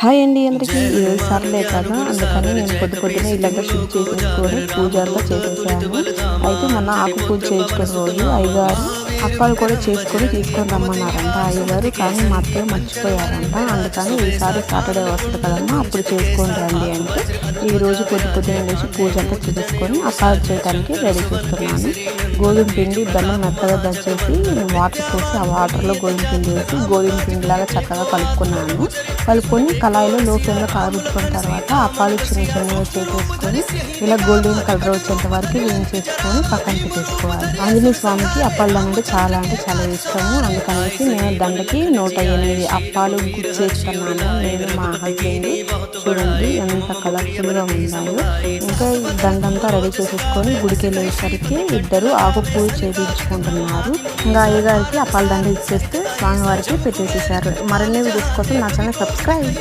Hi అండి అందరికీ. ఈరోజు సాటర్డే కదా అందుకని నేను పొద్దు పొద్దునే ఇల్లంతా శుద్ధి చేసేసుకొని పూజ అంతా చేసేసాను. అయితే మొన్న ఆకు పూజ చేయించుకున్న రోజు అయ్యగారు అప్పాలు కూడా చేసుకొని తీసుకొని రమ్మన్నారంట. అయ్యగారు కానీ మా అత్తయ్య మర్చిపోయారంట. అందుకని ఈసారి సాటర్డే వస్తుంది కదమ్మా అప్పుడు చేసుకొని రండి అంటే ఈ రోజు పొద్దు పొద్దున లేచి పూజ అంతా చేసుకొని అప్పాలు చేయడానికి రెడీ చేస్తున్నాను. గోధుమ పిండి బెల్లం మెత్తగా దంచేసి వాటర్ పోసి ఆ వాటర్లో గోధుమ పిండి వేసి గోధుమ పిండిలాగా చక్కగా కలుపుకున్నాను. కలుపుకొని కళాయిలో లో ఫ్లేమ్లో తర్వాత అప్పాలు చిన్న చిన్నగా చేసేసుకొని ఇలా గోల్డెన్ కలర్ వచ్చేంత వరకు వేయించేసుకొని పక్కన పెట్టేసుకోవాలి. ఆంజనేయ స్వామికి అప్పాలు అంటే చాలా అంటే చాలా ఇష్టము. అందుకనేసి నేను దండకి నూట ఎనిమిది అప్పాలు గుర్చేసుకున్నాను నేను మా హస్బెండ్ చూడండి. ఎంత కలర్ఫుల్గా ఉన్నాయో. ఇంకా దండంతా రెడీ చేసేసుకొని గుడికి వెళ్ళేసరికి ఇద్దరు ఆకు పూజ చేయించుకుంటున్నారు ఇంకా అయ్యగారికి అప్పాల దండ ఇచ్చేస్తే స్వామివారికి పెట్టేసేసారు మరిన్ని వీడియోస్ కోసం నా ఛానల్ సబ్స్క్రైబ్